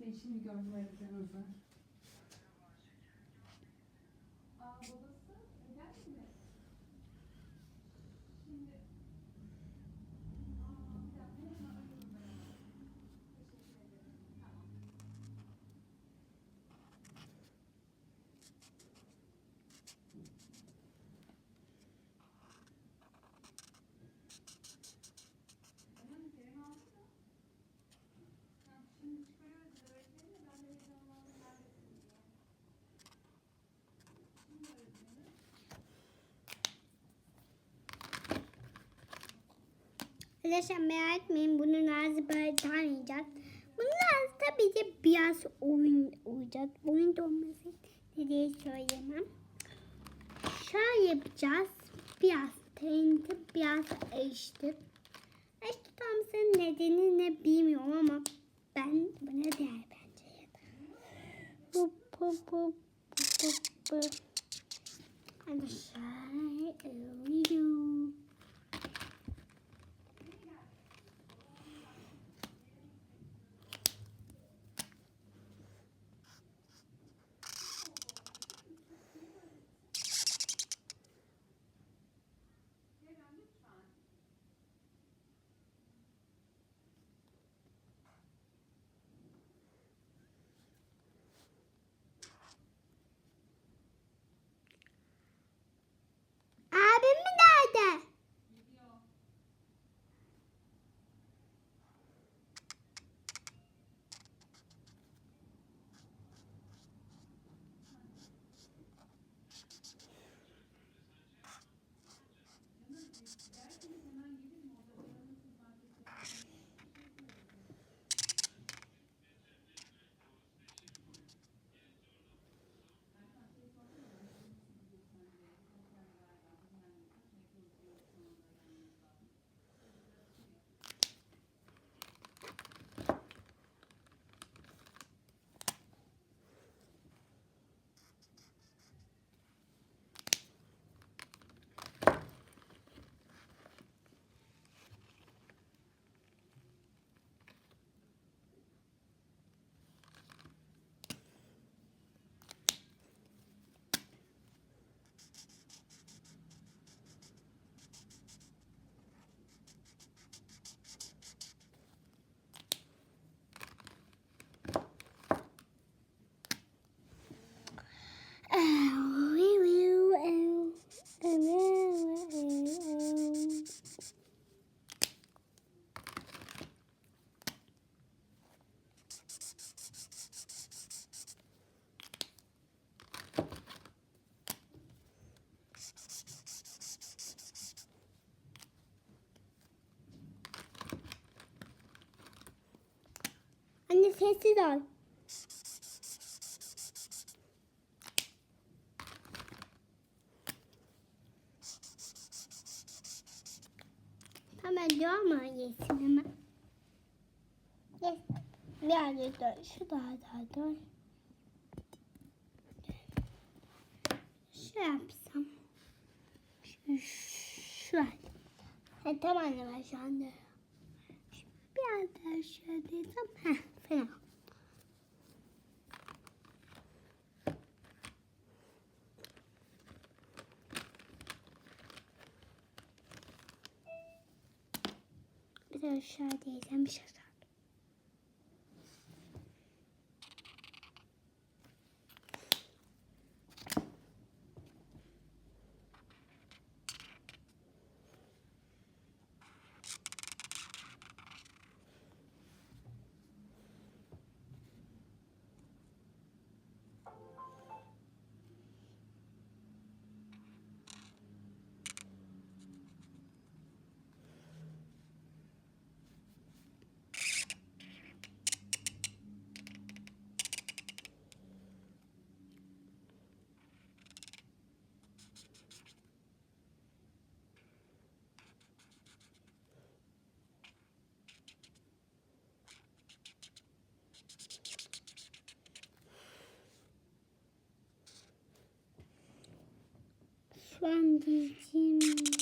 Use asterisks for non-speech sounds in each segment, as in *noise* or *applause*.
Bey. Şimdi gördüm aradığınızı. Aa babası neden mi? Şimdi Aa, bir dakika, hemen arıyorum ben onu. Teşekkür ederim. Tamam. Tamam, Kerem aldı mı? Ha, Şimdi çıkarıyoruz da öğretmeni de ben de heyecanlandım neredesin diye. Şimdi öğretmeni. Arkadaşlar merak etmeyin bunu Nazlı böyle tanıyacak. Bunlar tabii ki biraz oyun olacak. Oyun da olmasın diye söyleyemem. Şöyle yapacağız. Biraz TNT, biraz eşitlik. Eşitlik olmasının nedeni ne bilmiyorum ama ben buna değer bence. Bu bu bu bu bu bu. Anne sessiz ol. Hemen diyor ama yesin hemen. Yes. Birazcık dur. Şu daha daha dur. Şu yapsam. Şu, şu an. Ha, tamam ben şu anda. Biraz daha şöyle yapsam. Heh Hemen. Bir de aşağıdayız. Hem aşağıda. Şu diyeceğim.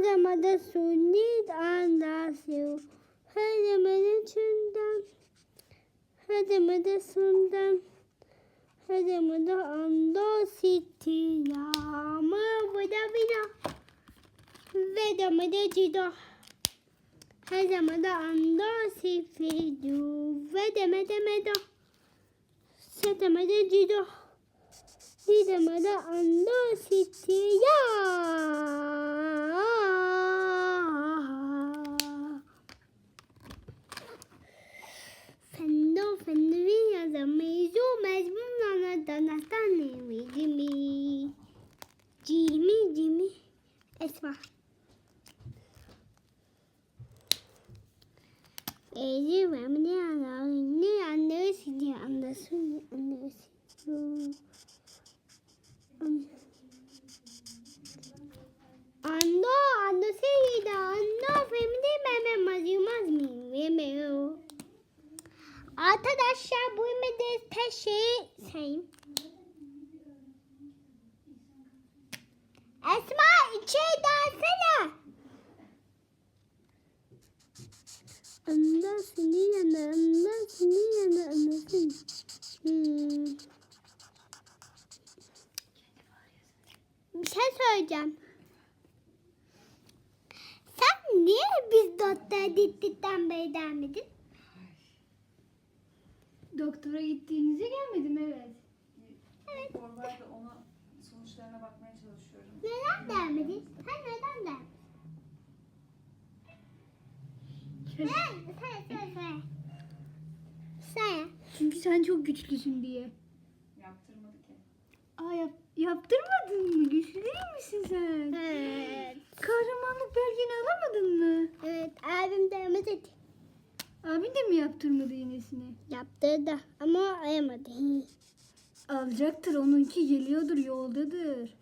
Mother, mother, so need and ask you. Hadi medesinden, hadi medesinden, hadi mede ando city ya ma buda bina, veda mede cido, hadi mede ando city veda mede medo, sete mede cido. Didemada ando sitiya. Fendo fendovi yazamıyzu mecbun nana danatane mi cimi. Cimi cimi. Esma. Ezi memnun anne anne anne anne anne anne Hmm. Bir şey söyleyeceğim. Sen niye biz doktora dittikten beri gelmedin? Doktora gittiğinizde gelmedim evet. Evet. Oradaydı ona sonuçlarına bakmaya çalışıyorum. Neden gelmedin? Sen neden gelmedin? Sen. Çünkü sen çok güçlüsün diye. Yaptırmadı ki. Aa yap, yaptırmadın mı? Güçlü değil misin sen? Evet. Kahramanlık belgeni alamadın mı? Evet abim de dedi. Abin de mi yaptırmadı yenisini? Yaptırdı ama ayamadı. Alacaktır. Onunki geliyordur. Yoldadır.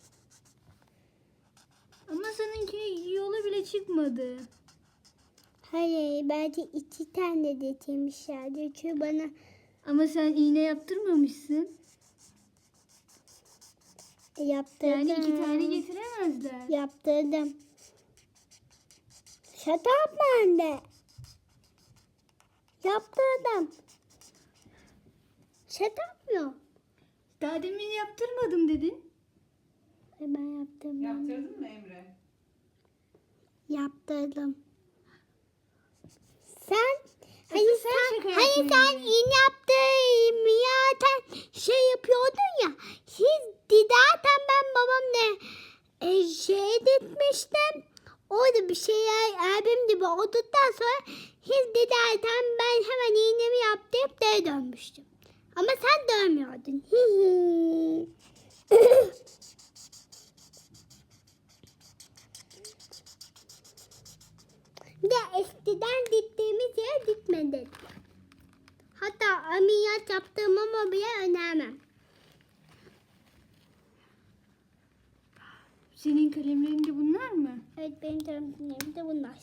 Ama seninki yola bile çıkmadı. Hayır bence iki tane de demişlerdi. Çünkü bana Ama sen iğne yaptırmamışsın. yaptırdım. Yani iki tane getiremezler. Yaptırdım. Shut up anne. Yaptırdım. Shut up yok. Daha demin yaptırmadım dedin. Ay, Ben yaptım. Yaptırdın mı Emre? Yaptırdım. Sen Hayır sen sen, hayır sen yapmıyorsun. iğne yaptırmayaten şey yapıyordun ya. Siz zaten ben babamla e, şey etmiştim. Orada bir şeyler abim gibi oturduktan sonra siz zaten ben hemen iğnemi yaptırıp geri dönmüştüm. Ama sen dönmüyordun. *coughs* De eskiden gittiğimiz yere gitmedik. Hatta ameliyat yaptığımı bile önermem. Senin kalemlerin de bunlar mı? Evet benim tarafımda de bunlar.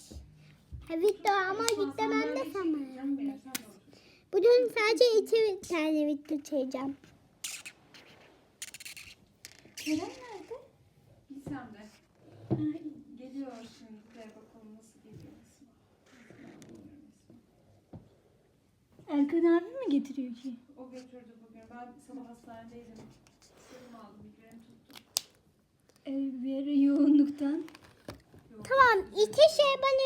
Evet de ama gitmem de sanmıyorum. Bugün sadece iki tane video çekeceğim. Kerem nerede? Lisemde. Geliyor Erkan abi mi getiriyor ki? O götürdü bugün. Ben sabah hastanedeydim. Serum aldım. Migren tuttu. Ee, bir ara yoğunluktan. Yok. Tamam iki şey bana